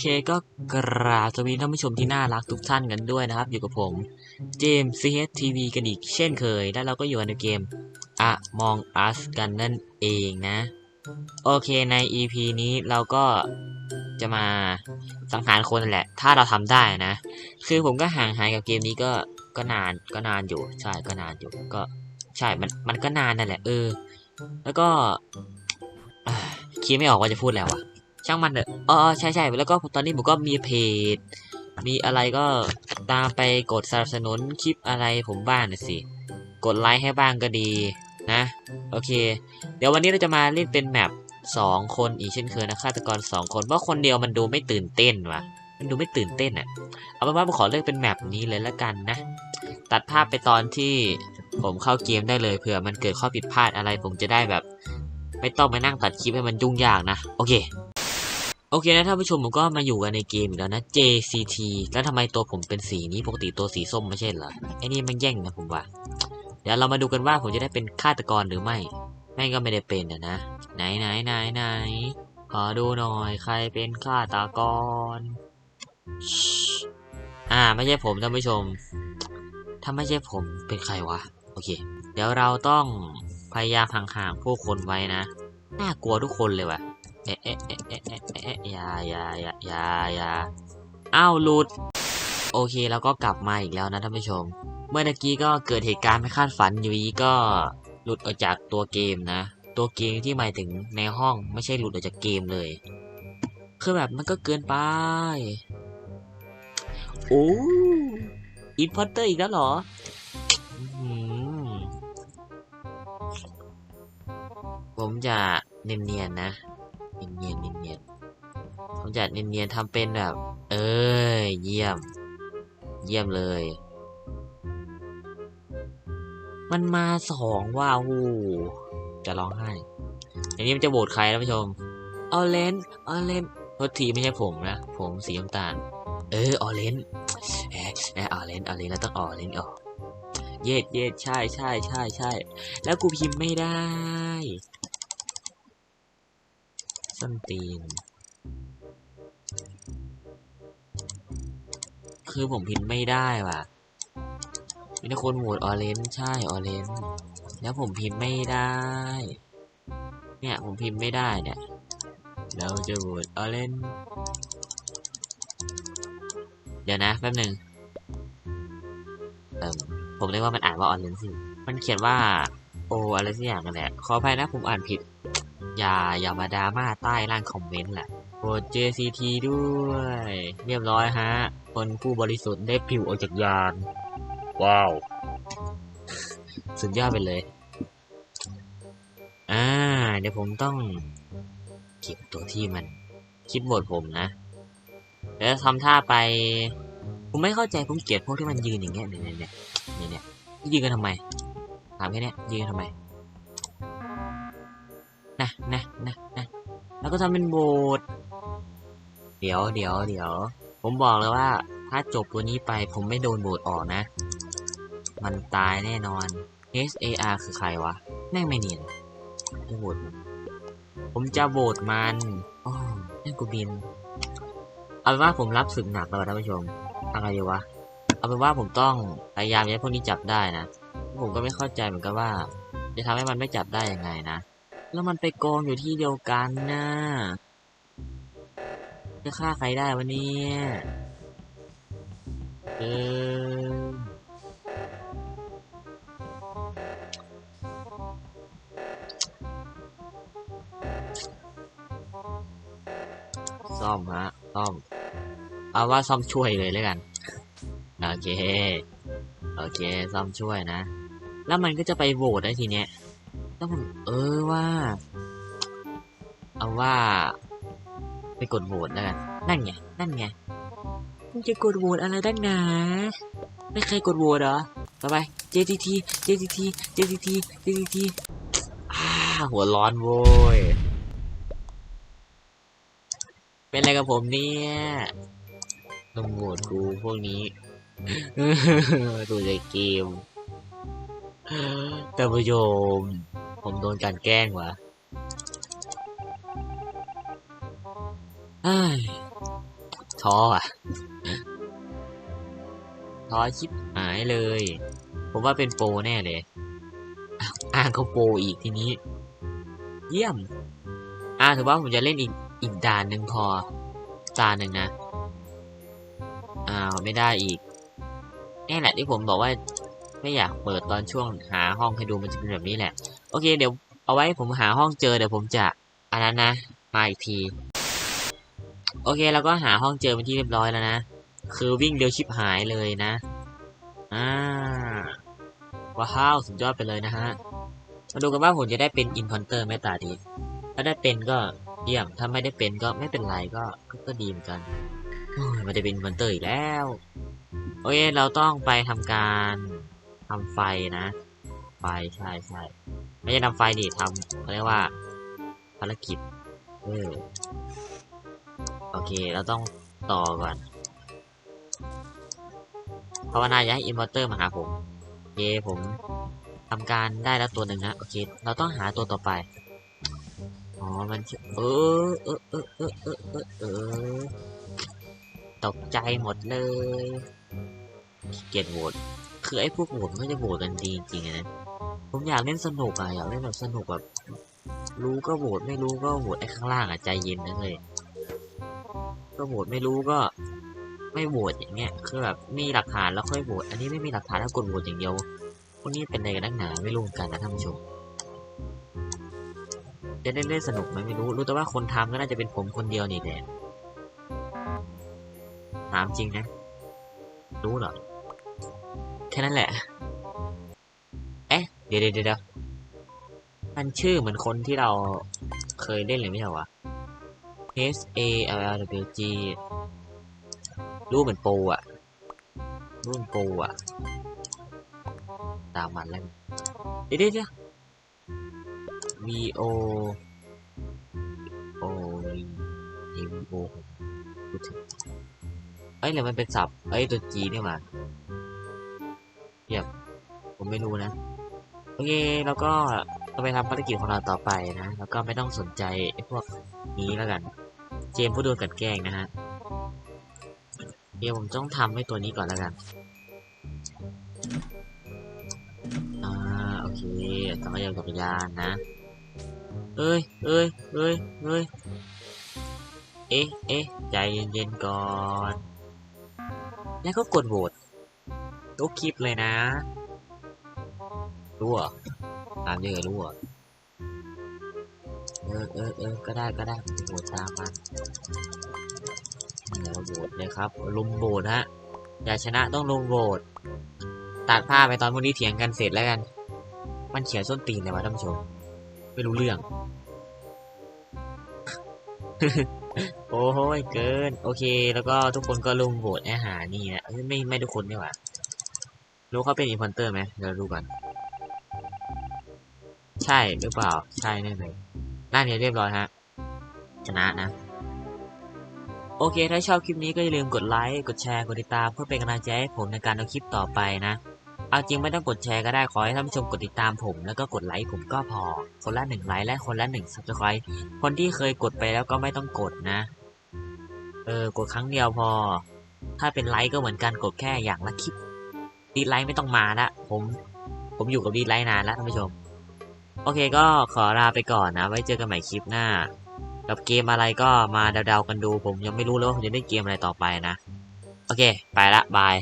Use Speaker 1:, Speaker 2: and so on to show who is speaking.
Speaker 1: เคก็กราบสวัสดีท่านผู้ชมที่น่ารักทุกท่านกันด้วยนะครับ อยู่กับผมเจมส์ CHTV กันอีกเช่นเคย และเราก็อยู่ในเกม Among Us กันนั่นเองนะ โอเคใน EP นี้เราก็จะมาสังหารคนนั่นแหละ ถ้าเราทำได้นะ คือผมก็ห่างหายกับเกมนี้ก็ก็นานก็นานอยู่ ใช่ก็นานอยู่ก็ใช่มันมันก็นานนั่นแหละเออ แล้วก็คิดไม่ออกว่าจะพูดแล้วอะ ช่างมันเถอะอ๋อใช่ใช่แล้วก็ตอนนี้ผมก็มีเพจ มีอะไรก็ตามไปกดสนับสนุนคลิปอะไรผมบ้างนะสิ กดไลค์ให้บ้างก็ดีนะ โอเค เดี๋ยววันนี้เราจะมาเล่นเป็นแมปสองคนอีกเช่นเคยนะฆาตกรสองคนเพราะคนเดียวมันดูไม่ตื่นเต้นวะมันดูไม่ตื่นเต้นอะ่ะ เอาเป็นว่าผมขอเลือกเป็นแมปนี้เลยละกันนะ ตัดภาพไปตอนที่ผมเข้าเกมได้เลยเผื่อมันเกิดข้อผิดพลาดอะไรผมจะได้แบบ ไม่ต้องมานั่งตัดคลิปให้มันยุ่งยากนะ โอเค โอเคนะท่านผู้ชมผมก็มาอยู่กันในเกมอีกแล้วนะ JCT แล้วทำไมตัวผมเป็นสีนี้ปกติตัวสีส้มไม่ใช่เหรอไอ้นี่มันแย่งนะผมว่า เดี๋ยวเรามาดูกันว่าผมจะได้เป็นฆาตกรหรือไม่ แม่งก็ไม่ได้เป็นอะนะ ไหนไหนไหนไหนขอดูหน่อยใครเป็นฆาตกร อ่าไม่ใช่ผมท่านผู้ชม ถ้าไม่ใช่ผมเป็นใครวะ โอเค เดี๋ยวเราต้องพยายามห่างๆผู้คนไว้นะ น่ากลัวทุกคนเลยว่ะ อ๊ะเอ๊ะเอ๊ะเอ๊ะเอ๊ะเอ๊ะอย่าอย่าอย่าอย่าอย่าอ้าวหลุด โอเคแล้วก็กลับมาอีกแล้วนะท่านผู้ชม เมื่อตะกี้ก็เกิดเหตุการณ์ไม่คาดฝันอยู่ดีก็หลุดออกจากตัวเกมนะ ตัวเกมที่หมายถึงในห้องไม่ใช่หลุดออกจากเกมเลย คือแบบมันก็เกินไป โอ้อินพอร์เตอร์อีกแล้วเหรอผมจะเนียนๆนะ เนียนๆเนียนๆผมจะเนียนๆทำเป็นแบบ เอ้ยเยี่ยม เยี่ยมเลย มันมาสองว่าหูจะร้องไห้อย่างนี้มันจะโหวตใครท่านผู้ชมออเรนออเรนโทษทีไม่ใช่ผมนะ ผมสีน้ำตาล เออออเรนเอ๊ะเอ๊ะออเรนออเรนแล้วต้องออเรนออกเย็ดเย็ดใช่ใช่ใช่ใช่แล้วกูพิมพ์ไม่ได้ ส้นตีน คือผมพิมพ์ไม่ได้ว่ะ มีแต่คนโหวตออเรนใช่ออเรนแล้วผมพิมพ์ไม่ได้ เนี่ยผมพิมพ์ไม่ได้เนี่ยเราจะโหวตออเรนเดี๋ยวนะแป๊บหนึ่งเอ่มผมเรียกว่ามันอ่านว่าออเรนสิมันเขียนว่าโออะไรสักอย่างกันแหละขออภัยนะผมอ่านผิด อย่าอย่ามาดราม่าใต้ล่างคอมเมนต์แหละโหวต JCT ด้วย เรียบร้อยฮะ คนผู้บริสุทธิ์ได้ปลิวออกจากยาน ว้าว สุดยอดไปเลย อ่า เดี๋ยวผมต้อง เก็บตัวที่มัน คิดบทผมนะ แล้วทำท่าไป ผมไม่เข้าใจผมเกลียดพวกที่มันยืนอย่างเงี้ยเนี่ยเนี่ยเนี่ยเนี่ยเนี่ยยืนกันทำไม ถามแค่เนี้ยยืนกันทำไม นะนะนะนะแล้วก็ทำเป็นโบสเดี๋ยวเดี๋ยวเดี๋ยว ผมบอกเลยว่า ถ้าจบตัวนี้ไปผมไม่โดนโบสออกนะ มันตายแน่นอน S A R คือใครวะ แม่งไม่เนียนโหวตมันผมจะโหวตมันโอ้แม่งกูบิน เอาเป็นว่าผมรับศึกหนักแล้วท่านผู้ชม อะไรดีวะ เอาเป็นว่าผมต้องพยายามย่าให้พวกนี้จับได้นะ ผมก็ไม่เข้าใจเหมือนกันว่า จะทำให้มันไม่จับได้ยังไงนะ แล้วมันไปกองอยู่ที่เดียวกันนะจะฆ่าใครได้วะเนี่ยเออซ่อมฮะซ่อมเอาว่าซ่อมช่วยเลยแล้วกัน โอเค โอเค ซ่อมช่วยนะ แล้วมันก็จะไปโหวตได้ทีเนี้ย แล้วผมเออว่า เอาว่า ไปกดโหวตแล้วกัน นั่นไง นั่นไงมึงจะกดโหวตอะไรด้านหนาไม่เคยกดโหวตเหรอ ต่อไป JTT JTT JTT JTT อ่าหัวร้อนโว้ย เป็นอะไรกับผมเนี่ยต้องโหวตกูพวกนี้ดูในเกมท่านผู้ชม ผมโดนกลันแกล้งวะเอ้ท้ออะท้อชิบหายเลย ผมว่าเป็นโปรแน่เลยอ้าวอ้างเขาโปรอีกทีนี้ เยี่ยม อ่าถือว่าผมจะเล่นอีกอีกด่านหนึ่งพอจานหนึ่งนะ อ้าว ไม่ได้อีกนี่แหละที่ผมบอกว่า ไม่อยากเปิดตอนช่วงหาห้องให้ดูมันจะเป็นแบบนี้แหละ โอเค เดี๋ยวเอาไว้ผมหาห้องเจอเดี๋ยวผมจะอันนั้นนะ มาอีกที โอเคแล้วก็หาห้องเจอเป็นที่เรียบร้อยแล้วนะ คือวิ่งเร็วชิบหายเลยนะ อ่า ว้าว สุดยอดไปเลยนะฮะ มาดูกันว่าผมจะได้เป็นอินพอนเตอร์ไหมตาดี ถ้าได้เป็นก็เยี่ยม ถ้าไม่ได้เป็นก็ไม่เป็นไรก็ ก็ก็ดีเหมือนกันมันจะเป็นอินพอนเตอร์อีกแล้ว โอเค เราต้องไปทำการ ทำไฟนะ ไฟใช่ใช่ไม่ใช่ทำไฟดิทำเขาเรียกว่าภารกิจเออโอเค เราต้องต่อก่อนภาวนาอย่าให้อินเวอร์เตอร์มาหาผมโอเคผมทำการได้แล้วตัวหนึ่งนะโอเค เราต้องหาตัวต่อไปอ๋อมันเออเออเออเออเออเออเออตกใจหมดเลยเกียจโหวต คือไอ้พวกโหวตมันก็จะโหวตกันดีจริงๆนะ ผมอยากเล่นสนุกอะอยากเล่นแบบสนุกแบบ รู้ก็โหวตไม่รู้ก็โหวตไอ้ข้างล่างอะใจเย็นนะเลย ก็โหวตไม่รู้ก็ ไม่โหวตอย่างเงี้ย คือแบบมีหลักฐานแล้วค่อยโหวต อันนี้ไม่มีหลักฐานแล้วกดโหวตอย่างเดียวพวกนี้เป็นอะไรกันนักหนาไม่รู้กันนะท่านผู้ชม จะได้เล่นสนุกไหมไม่รู้ รู้แต่ว่าคนทำก็น่าจะเป็นผมคนเดียวนี่แหละถามจริงนะ รู้เหรอ แค่นั้นแหละ เอ๊ะเดี๋ยวเดี๋ยวเดี๋ยวมันชื่อเหมือนคนที่เราเคยเล่นเลยไม่ใช่เหรอวะ H A L L W G รู้เหมือนโปรอะรู้เหมือนโปรอะตามมันแล้วเดี๋ยวเดี๋ยวเดี๋ยว V O O V O เอ้ยหรือมันเป็นศัพท์เอ้ยตัว G นี่มา เยี่ยมผมไม่รู้นะ โอเค แล้วก็เราไปทำภารกิจของเราต่อไปนะ แล้วก็ไม่ต้องสนใจไอ้พวกนี้แล้วกัน เจมผู้โดนกลันแกล้งนะฮะ เดี๋ยวผมต้องทำให้ตัวนี้ก่อนแล้วกัน อ่า โอเคจักรยานจักรยานนะ เอ้ยเอ้ยเอ้ยเอ้ยเอ๊ะเอ๊ะใจเย็นๆก่อน แล้วก็กดโหวต ทุกคลิปเลยนะรู้เหรอตามเยังไงรู้เหรอเออเออเออก็ได้ก็ได้โหวตตามมันเดี๋ยวโหวตเลยครับลุมโหวตฮะอยากชนะต้องลงโหวตตัดภาไปตอนพวกนี้เถียงกันเสร็จแล้วกัน มันเขียนส้นตีนเลยวะท่านผู้ชม ไม่รู้เรื่อง โอ้โหเกิน โอเค แล้วก็ทุกคนก็ลงโหวตอาหารนี่นะไม่ไม่ทุกคนนี่หว่า รู้เขาเป็นอินพันเตอร์ไหมเดี๋ยวดูก่อน ใช่หรือเปล่า ใช่แน่เลยนั่นเนี่ยเรียบร้อยฮะ ชนะนะ โอเค ถ้าชอบคลิปนี้ก็อย่าลืมกดไลค์ กดแชร์ กดติดตาม เพื่อเป็นกำลังใจให้ผมในการเอาคลิปต่อไปนะ เอาจริงไม่ต้องกดแชร์ก็ได้ ขอให้ท่านผู้ชมกดติดตามผม แล้วก็กดไลค์ผมก็พอ คนละหนึ่งไลค์และคนละหนึ่งซับสไครต์คนที่เคยกดไปแล้วก็ไม่ต้องกดนะ เออ กดครั้งเดียวพอ ถ้าเป็นไลค์ก็เหมือนกันกดแค่อย่างละคลิป ดีไลท์ไม่ต้องมาละผมผมอยู่กับดีไลท์นานแล้วท่านผู้ชม โอเคก็ขอลาไปก่อนนะ ไว้เจอกันใหม่คลิปหน้า กับเกมอะไรก็มาเดาๆกันดู ผมยังไม่รู้เลยว่าผมจะเล่นเกมอะไรต่อไปนะ โอเค ไปละบาย